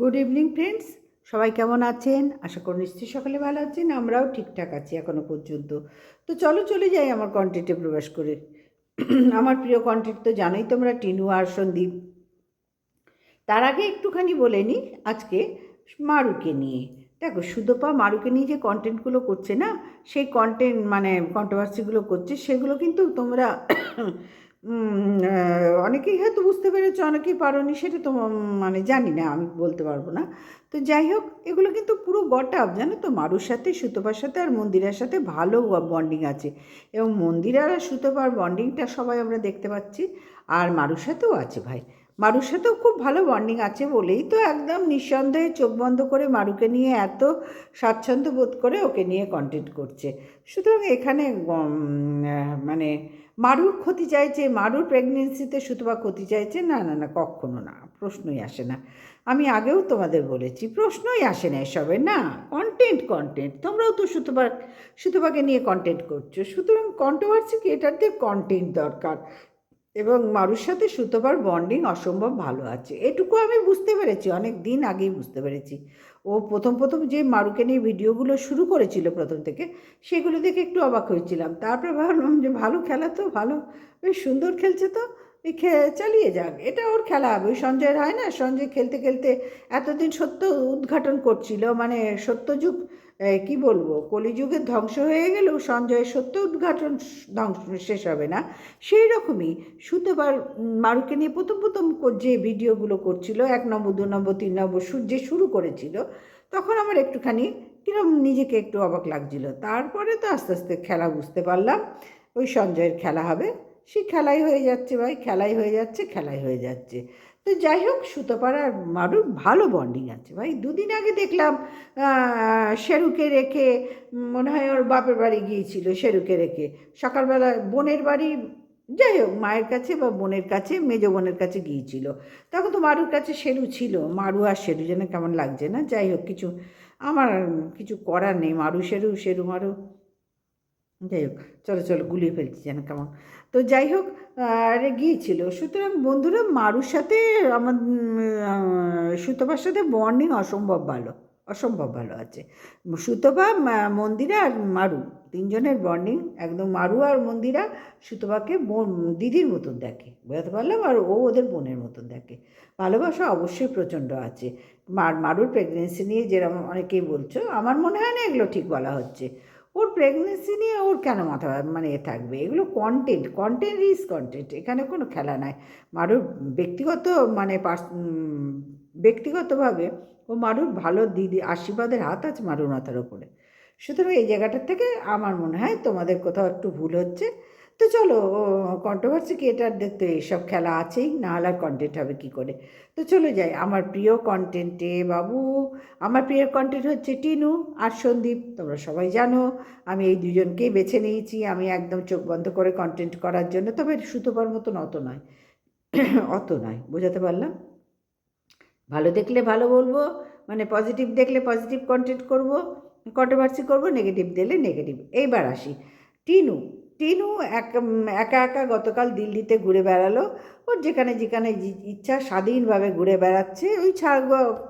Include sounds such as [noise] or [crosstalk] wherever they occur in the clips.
Good evening friends সবাই কেমন আছেন? আশা করি নিশ্চয়ই সকালে ভালো আছেন। আমরাও ঠিকঠাক আছি এখনও পর্যন্ত। তো চলো চলে যাই আমার কন্টেন্টে প্রবেশ করে। আমার প্রিয় কন্টেন্ট তো জানোই তোমরা, টিনু, আর সন্দীপ। তার আগে একটুখানি বলে নিই আজকে মারুকে নিয়ে। দেখো, সুদপা মারুকে নিয়ে যে কন্টেন্টগুলো করছে না, সেই কন্টেন্ট মানে কন্ট্রোভার্সিগুলো করছে, সেগুলো কিন্তু তোমরা অনেকেই হয়তো বুঝতে পেরেছ, অনেকেই পারোনি, সেটা তো মানে জানি না, আমি বলতে পারব না। তো যাই হোক, এগুলো কিন্তু পুরো গটাপ জানো তো? মারুর সাথে, সুতোপার সাথে আর মন্দিরের সাথে ভালো বন্ডিং আছে। এবং মন্দির আর সুতোপার বন্ডিংটা সবাই আমরা দেখতে পাচ্ছি, আর মারুর সাথেও আছে ভাই। মারুর সাথেও খুব ভালো বন্ডিং আছে বলেই তো একদম নিঃসন্দেহে চোখ বন্ধ করে মারুকে নিয়ে এত স্বাচ্ছন্দ্য বোধ করে ওকে নিয়ে কন্টেন্ট করছে। সুতরাং এখানে মানে মারুর ক্ষতি চাইছে, মারুর প্রেগনেন্সিতে সুতপা ক্ষতি চাইছে? না না না, কখনো না, প্রশ্নই আসে না। আমি আগেও তোমাদের বলেছি, প্রশ্নই আসে না এসবে, না কন্টেন্ট কন্টেন্ট তোমরাও তো সুতপা, সুতপাকে নিয়ে কন্টেন্ট করছ। সুতরাং কন্ট্রোভার্সি ক্রিয়েটারদের কন্টেন্ট দরকার। এবং মারুর সাথে সুতোবার বন্ডিং অসম্ভব ভালো আছে। এটুকু আমি বুঝতে পেরেছি, অনেক দিন আগেই বুঝতে পেরেছি। ও প্রথম প্রথম যে মারুকে নিয়ে ভিডিওগুলো শুরু করেছিল প্রথম থেকে, সেগুলো দেখে একটু অবাক হয়েছিলাম। তারপরে ভাবলাম যে ভালো খেলা তো ভালো, বেশ সুন্দর খেলছে তো চালিয়ে যাক। এটা ওর খেলা হবে ওই সঞ্জয়ের হয় না? সঞ্জয় খেলতে খেলতে এতদিন সত্য উদ্ঘাটন করছিল মানে সত্যযুগ কি বলব? কলিযুগের ধ্বংস হয়ে গেলেও সঞ্জয়ের সত্য উদ্ঘাটন ধ্বংস শেষ হবে না। সেই রকমই সুতোবার মারুকে নিয়ে প্রথম প্রথম যে ভিডিওগুলো করছিল, এক নম্বর, দু নম্বর, তিন নম্বর সূর্যে শুরু করেছিল, তখন আমার একটুখানি কিরম নিজেকে একটু অবাক লাগছিল। তারপরে তো আস্তে আস্তে খেলা বুঝতে পারলাম, ওই সঞ্জয়ের খেলা হবে। সেই খেলাই হয়ে যাচ্ছে ভাই, খেলাই হয়ে যাচ্ছে, খেলাই হয়ে যাচ্ছে। তো যাই হোক সুতোপাড়া আর মারুর ভালো বন্ডিং আছে। ভাই, দুদিন আগে দেখলাম শেরুকে রেখে, মনে হয় ওর বাপের বাড়ি গিয়েছিল শেরুকে রেখে। সকালবেলা বোনের বাড়ি, যাই হোক, মায়ের কাছে বা বোনের কাছে, মেজ বোনের কাছে গিয়েছিল। তখন তো মারুর কাছে শেরু ছিল, মারু আর শেরু যেন কেমন লাগছে না? যাই হোক, কিছু, আমার কিছু করার নেই। মারু, শেরু শেরু, মারু। যাই হোক, চলো চলো, গুলিয়ে ফেলছি যেন কেমন। তো যাই হোক, আরে গিয়েছিল। সুতরাং বন্ধুরা, মারুর সাথে আমার সুতপার সাথে বর্নিং অসম্ভব ভালো অসম্ভব ভালো আছে। সুতপা মন্দিরা আর মারু, তিনজনের বর্নিং একদম মারু আর মন্দিরা সুতপাকে বোন, দিদির মতন দেখে, বোঝাতে পারলাম? আর ও ওদের বোনের মতন দেখে। ভালোবাসা অবশ্যই প্রচণ্ড আছে। মার, মারুর প্রেগনেন্সি নিয়ে যেরকম অনেকেই বলছো, আমার মনে হয় না এগুলো ঠিক বলা হচ্ছে। ওর প্রেগনেন্সি নিয়ে ওর কেন মাথা মানে এ থাকবে? এগুলো কন্টেন্ট কন্টেন্ট ইজ কন্টেন্ট এখানে কোনো খেলা নাই। মারুর ব্যক্তিগত মানে পার্স- ব্যক্তিগতভাবে ও মারুর ভালো দিদি আশীর্বাদের হাত আছে মারুর মাথার ওপরে সুতরাং এই জায়গাটার থেকে আমার মনে হয় তোমাদের কোথাও একটু ভুল হচ্ছে। তো চলো কন্ট্রোভার্সি ক্রিয়েটারদের তো এইসব খেলা আছেই না হলে আর কন্টেন্ট হবে কী করে? তো চলে যাই, আমার প্রিয় কন্টেন্টে বাবু, আমার প্রিয় কন্টেন্ট হচ্ছে টিনু আর সন্দীপ, তোমরা সবাই জানো, আমি এই দুজনকেই বেছে নিয়েছি, আমি একদম চোখ বন্ধ করে কন্টেন্ট করার জন্য, তবে সুতোপার মতন অত নয় [clears throat] অত নয়, বোঝাতে পারলাম? ভালো দেখলে ভালো বলব মানে পজিটিভ দেখলে পজিটিভ কন্টেন্ট করব কন্ট্রোভার্সি করব নেগেটিভ দিলে নেগেটিভ এইবার আসি। টিনু টিনু এক একা একা গতকাল দিল্লিতে ঘুরে বেড়ালো। ওর যেখানে যেখানে ইচ্ছা স্বাধীনভাবে ঘুরে বেড়াচ্ছে, ওই ছাড়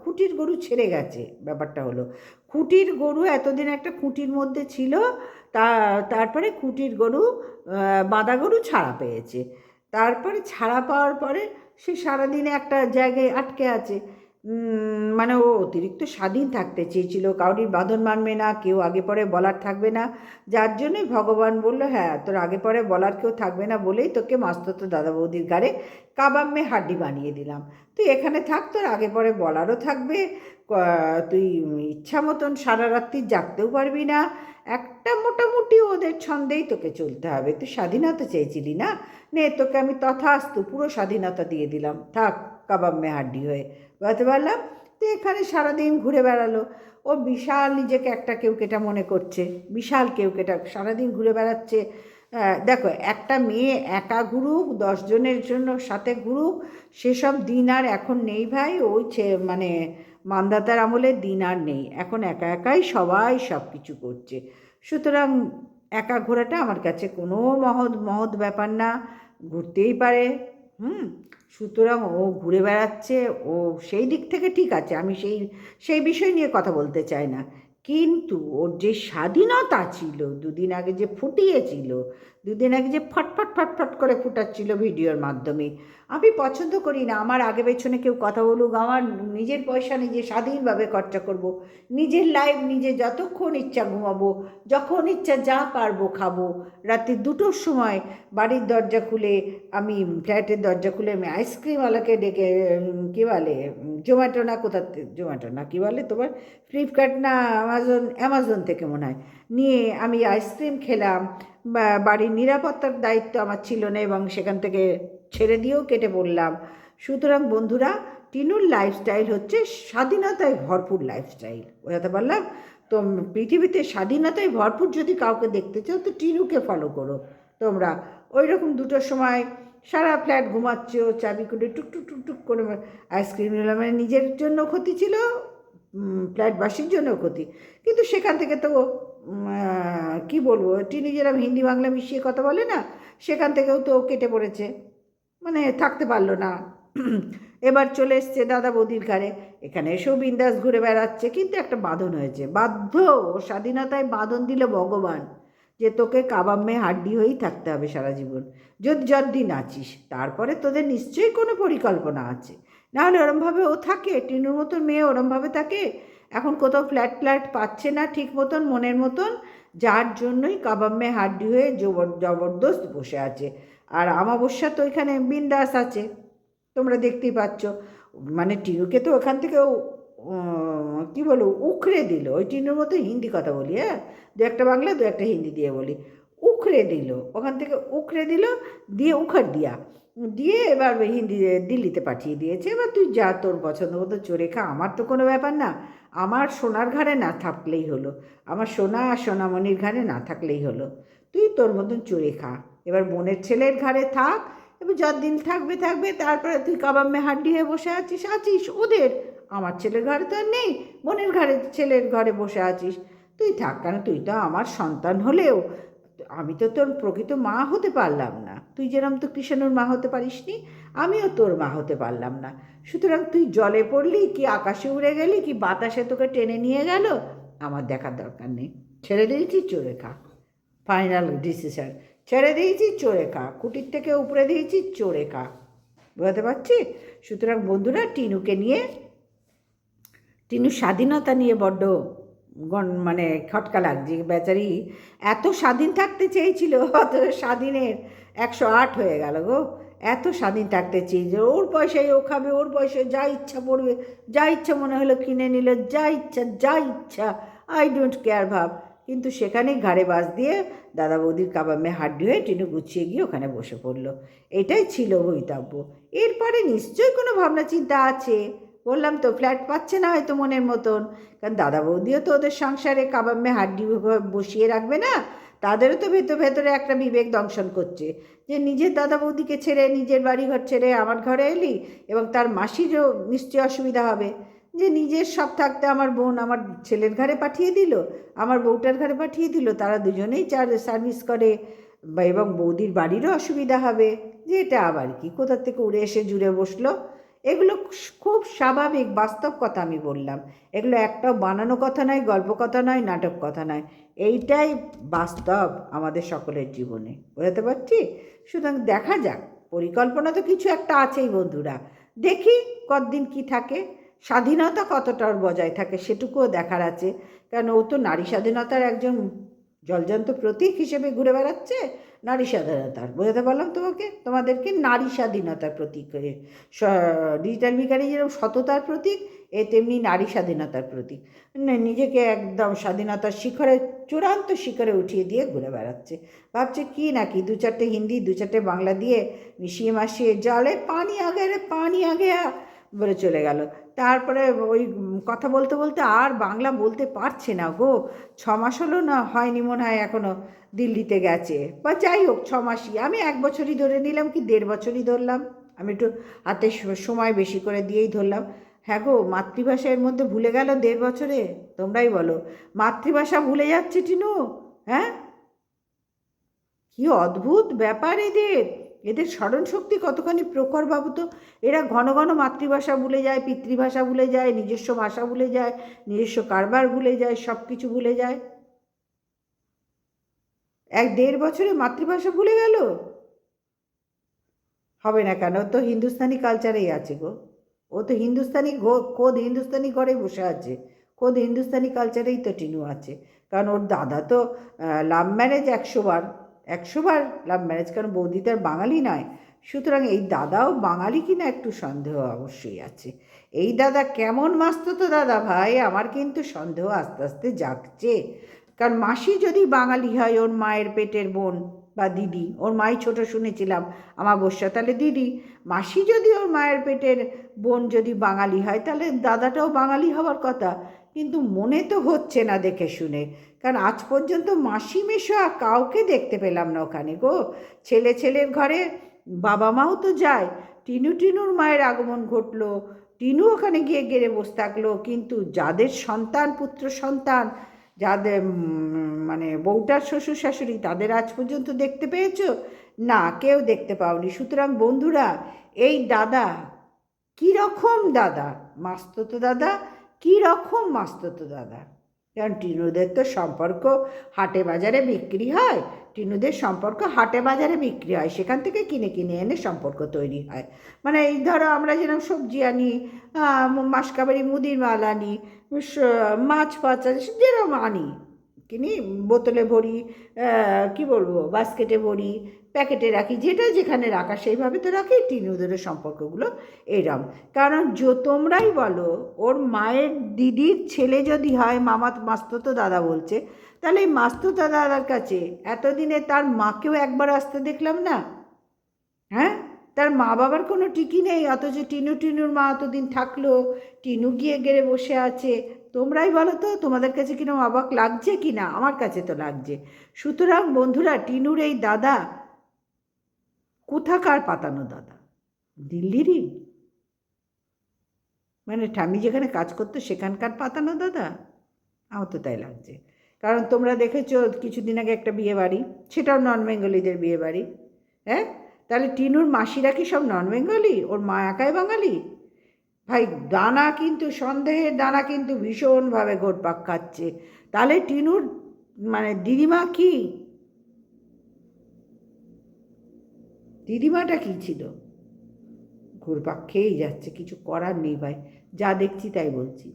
খুঁটির গরু ছেড়ে গেছে, ব্যাপারটা হলো। খুঁটির গরু এতদিন একটা খুঁটির মধ্যে ছিল, তা, তারপরে খুঁটির গরু বাঁধা গরু ছাড়া পেয়েছে। তারপরে ছাড়া পাওয়ার পরে সে সারাদিনে একটা জায়গায় আটকে আছে। মানে ও অতিরিক্ত স্বাধীন থাকতে চেয়েছিল। কাউরির বাঁধন মানবে না, কেউ আগে পরে বলার থাকবে না। যার জন্যই ভগবান বলল হ্যাঁ তোর আগে পরে বলার কেউ থাকবে না বলেই তোকে মাস্তত দাদা বৌদির গাড়ে কাবাম্মে হাড্ডি বানিয়ে দিলাম। তুই এখানে থাক, তোর আগে পরে বলারও থাকবে। তুই ইচ্ছা মতন সারা রাত্রি জাগতেও পারবি না। একটা মোটামুটি ওদের ছন্দেই তোকে চলতে হবে। তুই স্বাধীনতা চেয়েছিলি না? নে, তোকে আমি তথাস্তু পুরো স্বাধীনতা দিয়ে দিলাম। থাক। কাবাব মে হাড্ডি হয়ে। বলতে পারলাম, তো এখানে সারাদিন ঘুরে বেড়ালো। ও বিশাল নিজেকে একটা কেউ কেটা মনে করছে, বিশাল কেউ কেটা সারাদিন ঘুরে বেড়াচ্ছে। দেখো, একটা মেয়ে একা ঘুরুক দশজনের জন্য সাথে ঘুরুক, সেসব দিন আর এখন নেই ভাই। ওই মানে মান্দাতার আমলে দিন আর নেই। এখন একা একাই সবাই সব কিছু করছে। সুতরাং একা ঘোরাটা আমার কাছে কোনো মহৎ মহৎ ব্যাপার না। ঘুরতেই পারে। হুম, সুতরাং ও ঘুরে বেড়াচ্ছে, ও সেই দিক থেকে ঠিক আছে, আমি সেই সেই বিষয় নিয়ে কথা বলতে চাই না। কিন্তু ওর যে স্বাধীনতা ছিল, দুদিন আগে যে ফুটিয়েছিল, দুদিন আগে যে ফটফট ফটফট করে ফুটাচ্ছিল ভিডিওর মাধ্যমে, আমি পছন্দ করি না আমার আগে পেছনে কেউ কথা বলুক, আমার নিজের পয়সা নিজে স্বাধীনভাবে খরচা করব। নিজের লাইফ নিজে যতক্ষণ ইচ্ছা ঘুমাবো, যখন ইচ্ছা যা পারব খাব রাত্রি দুটোর সময় বাড়ির দরজা খুলে আমি, ফ্ল্যাটের দরজা খুলে আমি আইসক্রিমওয়ালাকে ডেকে কী বলে জোম্যাটো না কোথা জোম্যাটো না, কী বলে তোমার ফ্লিপকার্ট না অ্যামাজন অ্যামাজন থেকে মনে হয়। নিয়ে আমি আইসক্রিম খেলাম বাড়ির নিরাপত্তার দায়িত্ব আমার ছিল না এবং সেখান থেকে ছেড়ে দিয়েও কেটে পড়লাম। সুতরাং বন্ধুরা, টিনুর লাইফস্টাইল হচ্ছে স্বাধীনতায় ভরপুর লাইফস্টাইল বোঝাতে পারলাম? তো পৃথিবীতে স্বাধীনতায় ভরপুর যদি কাউকে দেখতে চাও, তো টিনুকে ফলো করো। তোমরা ওই রকম দুটোর সময় সারা ফ্ল্যাট ঘুমাচ্ছ, চাবি করে টুক টুক টুক টুক করে আইসক্রিম নিলাম। মানে নিজের জন্য ক্ষতি ছিল ফ্ল্যাটবাসীর জন্যও ক্ষতি। কিন্তু সেখান থেকে তো কি বলব টিনি যেরকম হিন্দি, বাংলা মিশিয়ে কথা বলে না, সেখান থেকেও তো কেটে পড়েছে। মানে থাকতে পারল না। এবার চলে এসছে দাদা বৌদির ঘরে এখানে এসেও বিন্দাস ঘুরে বেড়াচ্ছে, কিন্তু একটা বাঁধন হয়েছে। বাধ্য স্বাধীনতায় বাঁধন দিল ভগবান, যে তোকে কাবাম্মে হাড্ডি হয়েই থাকতে হবে সারা জীবন। যদি যদ্দিন আছিস তারপরে তোদের নিশ্চয়ই কোনো পরিকল্পনা আছে। নাহলে ওরমভাবে ও থাকে, টিনুর মতন মেয়ে ওরমভাবে থাকে। এখন কোথাও ফ্ল্যাট ফ্ল্যাট পাচ্ছে না ঠিক মতন, মনের মতন, যার জন্যই কাবাম্মে হাড্ডি হয়ে জবর, জবরদস্ত বসে আছে। আর আমাবস্যা তো এখানে বিন্দাস আছে, তোমরা দেখতেই পাচ্ছ। মানে টিনুকে তো ওখান থেকে কী বলো উখড়ে দিল। ওই টিনুর মতো হিন্দি কথা বলি হ্যাঁ? দু একটা বাংলা, দু একটা হিন্দি দিয়ে বলি। উখড়ে দিল। ওখান থেকে উখড়ে দিল, দিয়ে উখড় দিয়া। দিয়ে এবার হিন্দি, দিল্লিতে পাঠিয়ে দিয়েছে। এবার তুই যা তোর পছন্দ মতো চড়ে খা। আমার তো কোনো ব্যাপার না। আমার সোনার ঘাড়ে না থাকলেই হলো। আমার সোনা আর সোনামণির ঘাড়ে না থাকলেই হলো। তুই তোর মতন চড়ে খা। এবার বোনের ছেলের ঘাড়ে থাক। এবার যতদিন থাকবে থাকবে, তারপরে তুই কাবাম্মে হাড্ডি হয়ে বসে আছিস আছিস ওদের। আমার ছেলের ঘরে তো আর নেই। বোনের ঘরে ছেলের ঘরে বসে আছিস। তুই থাক কেন? তুই তো আমার সন্তান হলেও। আমি তো তোর প্রকৃত মা হতে পারলাম না। তুই যেরকম তো কৃষাণুর মা হতে পারিসনি, আমিও তোর মা হতে পারলাম না। সুতরাং তুই জলে পড়লি, কি আকাশে উড়ে গেলি, কি বাতাসে তোকে টেনে নিয়ে গেল, আমার দেখার দরকার নেই। ছেড়ে দিয়েছি চোরে খা। ফাইনাল ডিসিশন ছেড়ে দিয়েছি চোরে খা। কুটির থেকে উপরে দিয়েছি চোরে খা। বুঝতে পারছি? সুতরাং বন্ধুরা, টিনুকে নিয়ে টিনু স্বাধীনতা নিয়ে বড্ড মানে খটকা লাগছে বেচারি এত স্বাধীন থাকতে চেয়েছিল অত স্বাধীনের একশো আট হয়ে গেল গো। এত স্বাধীন থাকতে চেয়েছিল ওর পয়সায় ও খাবে, ওর পয়সায় যা ইচ্ছা পড়বে, যা ইচ্ছা মনে হলো কিনে নিল, যা ইচ্ছা যা ইচ্ছা আই ডোন্ট কেয়ার ভাব। কিন্তু সেখানেই ঘাড়ে বাস দিয়ে দাদা বৌদির কাবামে হাড্ডি হয়ে টিনু গুছিয়ে গিয়ে ওখানে বসে পড়ল। এটাই ছিল বৈতব্য। এরপরে নিশ্চয়ই কোনো ভাবনা চিন্তা আছে? বললাম, তো ফ্ল্যাট পাচ্ছে না হয়তো মনের মতন। কারণ দাদা বৌদিও তো ওদের সংসারে কাবাম্মে হাড্ডি বসিয়ে রাখবে না, তাদেরও তো ভেতর ভেতরে একটা বিবেক দংশন করছে যে নিজের দাদা বৌদিকে ছেড়ে, নিজের বাড়িঘর ছেড়ে আমার ঘরে এলি এবং তার মাসিরও নিশ্চয়ই অসুবিধা হবে। যে নিজের সব থাকতে আমার বোন আমার ছেলের ঘরে পাঠিয়ে দিল, আমার বউটার ঘরে পাঠিয়ে দিল, তারা দুজনেই চার সার্ভিস করে এবং বৌদির বাড়িরও অসুবিধা হবে। যে এটা আবার কি? কোথা থেকে উড়ে এসে জুড়ে বসল? এগুলো খুব স্বাভাবিক, বাস্তব কথা আমি বললাম। এগুলো একটাও বানানো কথা নয়, গল্প কথা নয়, নাটক কথা নয়। এইটাই বাস্তব আমাদের সকলের জীবনে। বোঝাতে পারছি? সুতরাং দেখা যাক। পরিকল্পনা তো কিছু একটা আছেই বন্ধুরা। দেখি কতদিন কি থাকে। স্বাধীনতা কতটা ওর বজায় থাকে সেটুকুও দেখার আছে। কারণ ও তো নারী স্বাধীনতার একজন জলজন্ত প্রতীক হিসেবে ঘুরে বেড়াচ্ছে। নারী স্বাধীনতার, বোঝাতে পারলাম তোমাকে? তোমাদেরকে নারী স্বাধীনতার প্রতীক ডিজিটাল ভিকারি যেরকম সততার প্রতীক, এ তেমনি নারী স্বাধীনতার প্রতীক। নিজেকে একদম স্বাধীনতার শিখরে, চূড়ান্ত শিখরে উঠিয়ে দিয়ে ঘুরে বেড়াচ্ছে। ভাবছে কি নাকি দু চারটে হিন্দি, দু চারটে বাংলা দিয়ে মিশিয়ে মাশিয়ে জলে পানি আগে রে, পানি আগে বলে চলে গেল। তারপরে ওই কথা বলতে বলতে আর বাংলা বলতে পারছে না গো। ছ মাস হলো না, হয়নি মনে হয় এখনও দিল্লিতে গেছে। বা যাই হোক, ছ মাসই। আমি এক বছরই ধরে নিলাম কি দেড় বছরই ধরলাম। আমি একটু হাতে সময় বেশি করে দিয়েই ধরলাম। হ্যাঁ গো মাতৃভাষা এর মধ্যে ভুলে গেল দেড় বছরে? তোমরাই বলো। মাতৃভাষা ভুলে যাচ্ছে টিনু? হ্যাঁ? কি অদ্ভুত ব্যাপার এদের। এদের স্মরণশক্তি কতখানি প্রখর ভাবো তো? এরা ঘন ঘন মাতৃভাষা ভুলে যায়, পিতৃভাষা ভুলে যায়, নিজস্ব ভাষা ভুলে যায়, নিজস্ব কারবার ভুলে যায় সব কিছু ভুলে যায়। এক দেড় বছরে মাতৃভাষা ভুলে গেল? হবে না কেন? তো হিন্দুস্তানি কালচারেই আছে গো। ও তো হিন্দুস্তানি খোদ হিন্দুস্তানি ঘরে বসে আছে। খোদ হিন্দুস্তানি কালচারেই তো টিনু আছে। কারণ ওর দাদা তো লাভ ম্যারেজ একশো বার একশো বার লাভ ম্যারেজ কারণ বৌদি তার বাঙালি নয়। সুতরাং এই দাদাও বাঙালি কিনা একটু সন্দেহ অবশ্যই আছে। এই দাদা কেমন মাস্ত তো দাদা ভাই? আমার কিন্তু সন্দেহ আস্তে আস্তে জাগছে। কারণ মাসি যদি বাঙালি হয়, ওর মায়ের পেটের বোন বা দিদি, ওর মাই ছোট শুনেছিলাম আমার বর্ষা তাহলে দিদি। মাসি যদি ওর মায়ের পেটের বোন যদি বাঙালি হয়, তাহলে দাদাটাও বাঙালি হওয়ার কথা। কিন্তু মনে তো হচ্ছে না দেখে শুনে। কারণ আজ পর্যন্ত মাসি মেশো কাউকে দেখতে পেলাম না ওখানে গো। ছেলে ছেলের ঘরে বাবা মাও তো যায়। টিনু টিনুর মায়ের আগমন ঘটলো। টিনু ওখানে গিয়ে গেড়ে বসে থাকল। কিন্তু যাদের সন্তান, পুত্র সন্তান, যাদের মানে বউটার শ্বশুর শাশুড়ি, তাদের আজ পর্যন্ত দেখতে পেয়েছ? না, কেউ দেখতে পাওনি। সুতরাং বন্ধুরা, এই দাদা কী রকম দাদা? মাস্ততো দাদা কী রকম মাস্ততো দাদা? কারণ টিনুদের তো সম্পর্ক হাটে বাজারে বিক্রি হয়, টিনুদের সম্পর্ক হাটে বাজারে বিক্রি হয়, সেখান থেকে কিনে কিনে এনে সম্পর্ক তৈরি হয়। মানে এই ধরো আমরা যেরকম সবজি আনি মাসকাবারি মুদির মাল আনি মাছ ফাছ আনি, যেরকম আনি, কিনি, বোতলে ভরি কি বলব, বাস্কেটে ভরি প্যাকেটে রাখি, যেটা যেখানে রাখা, সেইভাবে তো রাখি টিনুদেরও সম্পর্কগুলো এরম। কারণ যো তোমরাই বলো, ওর মায়ের দিদির ছেলে যদি হয়, মামা মাস্ততো দাদা বলছে, তাহলে এই মাস্ততো দাদার কাছে এতদিনে তার মাকেও একবার আসতে দেখলাম না? হ্যাঁ? তার মা বাবার কোনো টিকি নেই, অথচ টিনু টিনুর মা এতদিন থাকল, টিনু গিয়ে গেড়ে বসে আছে। তোমরাই বলো তো, তোমাদের কাছে কিরম অবাক লাগছে কি না আমার কাছে তো লাগছে। সুতরাং বন্ধুরা, টিনুর এই দাদা কোথাকার পাতানো দাদা? দিল্লিরই? মানে ঠামি যেখানে কাজ করতো সেখানকার পাতানো দাদা? আমার তো তাই লাগছে। কারণ তোমরা দেখেছ কিছুদিন আগে একটা বিয়ে বাড়ি সেটাও নন বেঙ্গলিদের বিয়ে বাড়ি হ্যাঁ? তাহলে টিনুর মাসিরা কি সব নন বেঙ্গলি ওর মা একাই বাঙালি? ভাই, দানা কিন্তু, সন্দেহের দানা কিন্তু ভীষণভাবে ঘোরপাক খাচ্ছে। তাহলে টিনুর মানে দিদিমা কি? দিদিমাটা কি ছিল? ঘুরপাক খেয়েই যাচ্ছে, কিছু করার নেই ভাই, যা দেখছি তাই বলছি।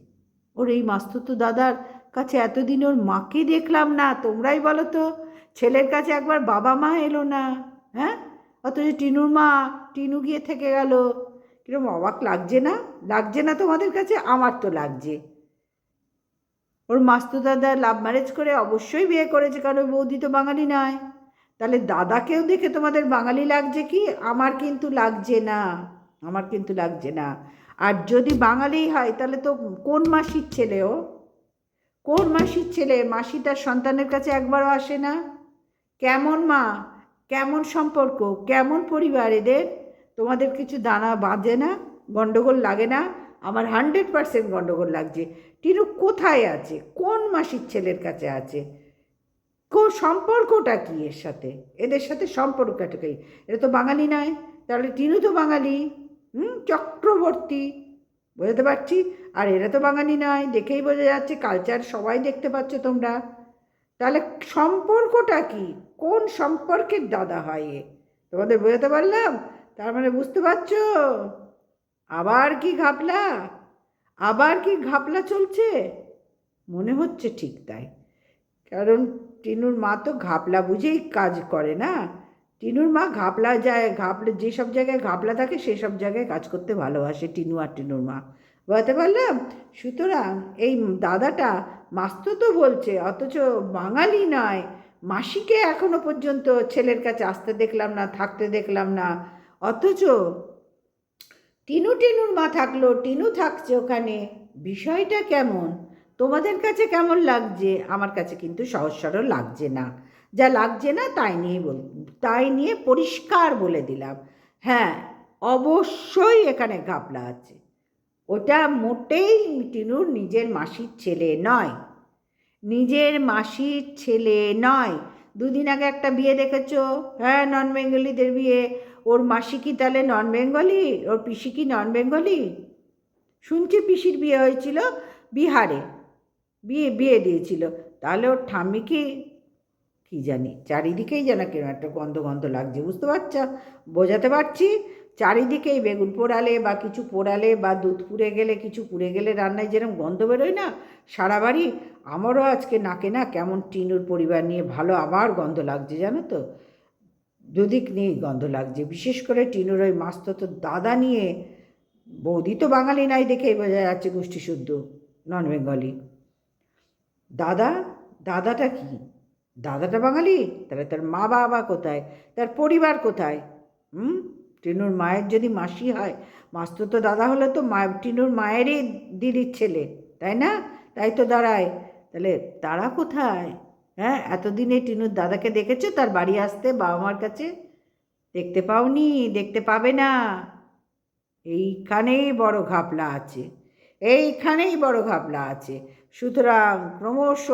ওর এই মাস্তুতো দাদার কাছে এতদিন ওর মাকে দেখলাম না, তোমরাই বলো তো, ছেলের কাছে একবার বাবা মা এলো না হ্যাঁ? অথচ টিনুর মা, টিনু গিয়ে থেকে গেল। কীরকম অবাক লাগছে না? লাগছে না তোমাদের কাছে? আমার তো লাগছে। ওর মাস্তু দাদা লাভ ম্যারেজ করে অবশ্যই বিয়ে করেছে, কারণ বৌদি তো বাঙালি নয়। তাহলে দাদাকেও দেখে তোমাদের বাঙালি লাগছে কি? আমার কিন্তু লাগছে না। আমার কিন্তু লাগছে না। আর যদি বাঙালি হয়, তাহলে তো কোন মাসির ছেলে ও? কোন মাসির ছেলে? মাসি তার সন্তানের কাছে একবারও আসে না। কেমন মা? কেমন সম্পর্ক? কেমন পরিবার এদের? তোমাদের কিছু দানা বাঁধে না? গণ্ডগোল লাগে না? আমার হান্ড্রেড পারসেন্ট গণ্ডগোল লাগছে। টিনু কোথায় আছে? কোন মাসির ছেলের কাছে আছে? সম্পর্কটা কি এর সাথে? এদের সাথে সম্পর্কটা কি? এটা তো বাঙালি নয়। তাহলে টিনু তো বাঙালি। হুম? চক্রবর্তী। বোঝাতে পারছি? আর এরা তো বাঙালি নয়। দেখেই বোঝা যাচ্ছে কালচার সবাই দেখতে পাচ্ছ তোমরা। তাহলে সম্পর্কটা কি? কোন সম্পর্কের দাদা হয় এ? তোমাদের বোঝাতে পারলাম? তার মানে বুঝতে পারছ? আবার কি ঘাপলা আবার কি ঘাপলা চলছে? মনে হচ্ছে ঠিক তাই। কারণ টিনুর মা তো ঘাপলা বুঝেই কাজ করে না? টিনুর মা ঘাপলা যায়, ঘাপলা যেসব জায়গায় ঘাপলা থাকে সেসব জায়গায় কাজ করতে ভালোবাসে টিনু আর টিনুর মা। বলতে পারলাম? সুতরাং এই দাদাটা মাস্তো তো বলছে, অথচ বাঙালি নয়। মাসিকে এখনও পর্যন্ত ছেলের কাছে আসতে দেখলাম না, থাকতে দেখলাম না। অথচ টিনু টিনুর মা থাকল, টিনু থাকছে ওখানে। বিষয়টা কেমন? তোমাদের কাছে কেমন লাগছে? আমার কাছে কিন্তু সহজ সরল লাগছে না। যা লাগছে না, তাই নিয়ে বল, তাই নিয়ে পরিষ্কার বলে দিলাম। হ্যাঁ অবশ্যই এখানে ঘাপলা আছে। ওটা মোটেই টিনুর নিজের মাসির ছেলে নয়। নিজের মাসির ছেলে নয়। দুদিন আগে একটা বিয়ে দেখেছ? হ্যাঁ নন বেঙ্গলিদের বিয়ে। ওর মাসি কি তাহলে নন বেঙ্গলি ওর পিসি কি নন বেঙ্গলি শুনছি পিসির বিয়ে হয়েছিল বিহারে। বিয়ে বিয়ে দিয়েছিল। তাহলে ওর ঠাম্মি কি? কী জানি? চারিদিকেই যেন কেন একটা গন্ধ গন্ধ লাগছে, বুঝতে পারছ? বোঝাতে পারছি? চারিদিকেই বেগুন পোড়ালে বা কিছু পোড়ালে বা দুধ পুড়ে গেলে, কিছু পুড়ে গেলে রান্নায় যেরকম গন্ধ বেরোয় না, সারা বাড়ি আমারও আজকে নাকে না কেমন টিনুর পরিবার নিয়ে ভালো আবার গন্ধ লাগছে, জানো তো? দুদিক নিয়ে গন্ধ লাগছে, বিশেষ করে টিনুর ওই মাস্ত তো দাদা নিয়ে। বৌদি তো বাঙালি নাই দেখেই বোঝা যাচ্ছে গোষ্ঠী শুদ্ধ নন বেঙ্গলি। দাদা, দাদাটা কি? দাদাটা বাঙালি? তাহলে তার মা বাবা কোথায়? তার পরিবার কোথায়? হুম? টিনুর মায়ের যদি মাসি হয় মাস্ত তো দাদা হলে তো মা, টিনুর মায়েরই দিদির ছেলে, তাই না? তাই তো দাঁড়ায়। তাহলে তারা কোথায়? হ্যাঁ এতদিনে টিনুর দাদাকে দেখেছ? তার বাড়ি আসতে বাবা মার কাছে? দেখতে পাওনি, দেখতে পাবে না। এইখানেই বড় ঘাপলা আছে। এইখানেই বড় ঘাপলা আছে। সুতরাং ক্রমশ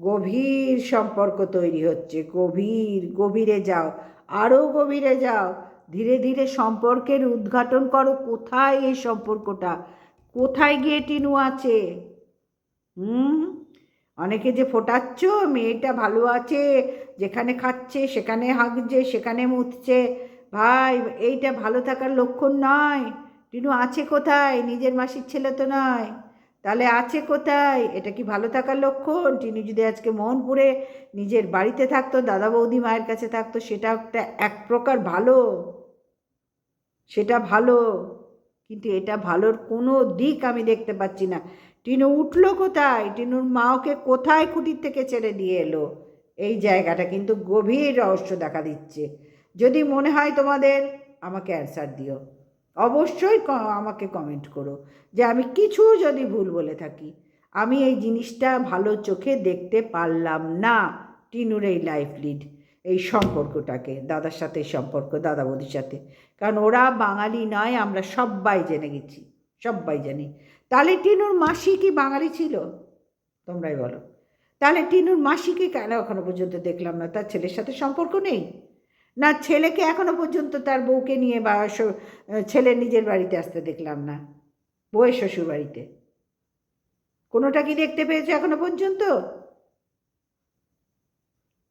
গভীর সম্পর্ক তৈরি হচ্ছে। গভীর, গভীরে যাও আরও গভীরে যাও। ধীরে ধীরে সম্পর্কের উদ্ঘাটন করো। কোথায় এই সম্পর্কটা? কোথায় গিয়ে টিনু আছে? হুম? অনেকে যে ফোটাচ্ছ, মেয়েটা ভালো আছে, যেখানে খাচ্ছে, সেখানে হাঁকছে, সেখানে মুতছে। ভাই, এইটা ভালো থাকার লক্ষণ নয়। টিনু আছে কোথায়? নিজের মাসির ছেলে তো নয়। তাহলে আছে কোথায়? এটা কি ভালো থাকার লক্ষণ? টিনু যদি আজকে মন মোহনপুরে নিজের বাড়িতে থাকতো, দাদা বৌদি মায়ের কাছে থাকতো, সেটা একটা এক প্রকার ভালো। সেটা ভালো। কিন্তু এটা ভালোর কোনো দিক আমি দেখতে পাচ্ছি না। টিনু উঠল কোথায়? টিনুর মা ওকে কোথায় খুঁটির থেকে ছেড়ে দিয়ে এলো? এই জায়গাটা কিন্তু গভীর রহস্য দেখা দিচ্ছে। যদি মনে হয় তোমাদের, আমাকে অ্যান্সার দিও। অবশ্যই আমাকে কমেন্ট করো। যে আমি কিছু যদি ভুল বলে থাকি, আমি এই জিনিসটা ভালো চোখে দেখতে পারলাম না। টিনুর এই লাইফ লিড এই সম্পর্কটাকে, দাদার সাথে সম্পর্ক দাদা বৌদির সাথে। কারণ ওরা বাঙালি নয়, আমরা সবাই জেনে গেছি সবাই জানি। তাহলে টিনুর মাসি কি বাঙালি ছিল? তোমরাই বলো। তাহলে টিনুর মাসিকে কেন এখনও পর্যন্ত দেখলাম না? তার ছেলের সাথে সম্পর্ক নেই? না, ছেলেকে এখনও পর্যন্ত তার বউকে নিয়ে বা ছেলে নিজের বাড়িতে আসতে দেখলাম না, বউয়ের শ্বশুর বাড়িতে। কোনোটা কি দেখতে পেয়েছ এখনও পর্যন্ত?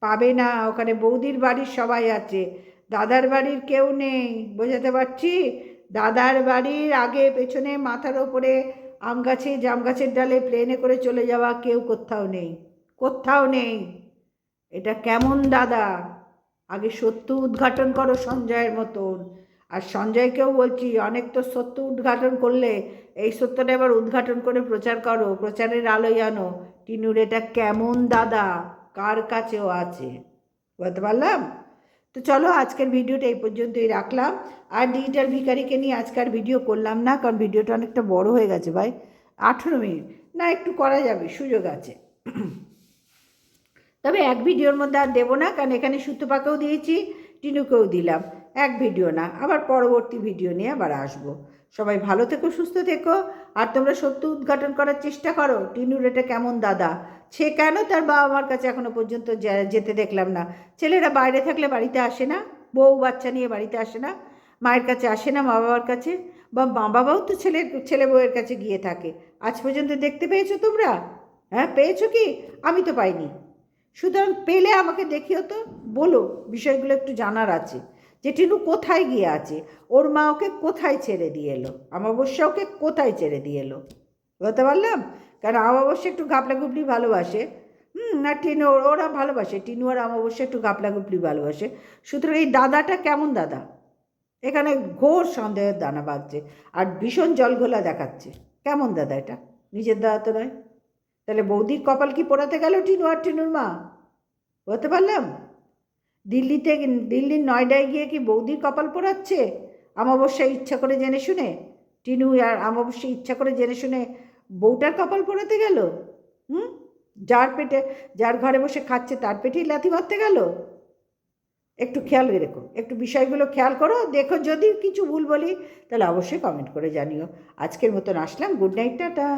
পাবে না, ওখানে বৌদির বাড়ির সবাই আছে, দাদার বাড়ির কেউ নেই, বোঝাতে পারছি? দাদার বাড়ির আগে পেছনে মাথার ওপরে আম গাছে, জাম গাছের ডালে প্লেনে করে চলে যাওয়া কেউ কোথাও নেই কোথাও নেই। এটা কেমন দাদা? আগে সত্য উদ্ঘাটন করো সঞ্জয়ের মতন। আর সঞ্জয়কেও বলছি, অনেক তো সত্য উদ্ঘাটন করলে, এই সত্যটা এবার উদ্ঘাটন করে প্রচার করো, প্রচারের আলোয় আনো। টিনুর এটা কেমন দাদা, কার কাছেও আছে? বলতে পারলাম? তো চলো আজকের ভিডিওটা এই পর্যন্তই রাখলাম। আর ডিজিটাল ভিকারিকে নিয়ে আজকের ভিডিও করলাম না, কারণ ভিডিওটা অনেকটা বড় হয়ে গেছে ভাই। আঠেরো মিনিট। না, একটু করা যাবে, সুযোগ আছে। তবে এক ভিডিওর মধ্যে আর দেবো না, কারণ এখানে সুতোপাকেও দিয়েছি, টিনুকেও দিলাম। এক ভিডিও না, আবার পরবর্তী ভিডিও নিয়ে আবার আসব। সবাই ভালো থেকো, সুস্থ থেকো, আর তোমরা সত্য উদ্ঘাটন করার চেষ্টা করো, টিনুর এটা কেমন দাদা? সে কেন তার বাবা মার কাছে এখনও পর্যন্ত যেতে দেখলাম না? ছেলেরা বাইরে থাকলে বাড়িতে আসে না? বউ বাচ্চা নিয়ে বাড়িতে আসে না? মায়ের কাছে আসে না মা বাবার কাছে? বা মা বাবাও তো ছেলে ছেলে বউয়ের কাছে গিয়ে থাকে। আজ পর্যন্ত দেখতে পেয়েছ তোমরা? হ্যাঁ পেয়েছ কি? আমি তো পাইনি। সুতরাং পেলে আমাকে দেখিও তো, বলো, বিষয়গুলো একটু জানার আছে। টিনু কোথায় গিয়ে আছে? ওর মা ওকে কোথায় ছেড়ে দিয়ে এলো? আমাবস্যা ওকে কোথায় ছেড়ে দিয়ে এলো? বলতে পারলাম? কারণ আমাবস্যা একটু ঘাপলা গুপলি ভালোবাসে। হুম, না, টিনু, ওরা ভালোবাসে। টিনু আর আমাবস্যা একটু ঘাপলা গুপলি ভালোবাসে। সুতরাং এই দাদাটা কেমন দাদা? এখানে ঘোর সন্দেহের দানা বাজছে আর ভীষণ জলঘোলা দেখাচ্ছে। কেমন দাদা এটা? নিজের দাদা তো নয়। তাহলে বৌদির কপাল কি পোড়াতে গেল টিনু আর টিনুর মা? বলতে পারলাম? দিল্লিতে, দিল্লির নয়ডায় গিয়ে কি বৌদির কপাল পোড়াচ্ছে? আমাবস্যা ইচ্ছা করে জেনে শুনে, টিনু আর আমাবস্যা ইচ্ছা করে জেনে শুনে বউটার কপাল পোড়াতে গেল? হুম? যার পেটে, যার ঘরে বসে খাচ্ছে তার পেটেই লাথি মারতে গেল? একটু খেয়াল রেখো একটু বিষয়গুলো খেয়াল করো, দেখো যদি কিছু ভুল বলি, তাহলে অবশ্যই কমেন্ট করে জানিও। আজকের মতন আসলাম গুড নাইট টাটা।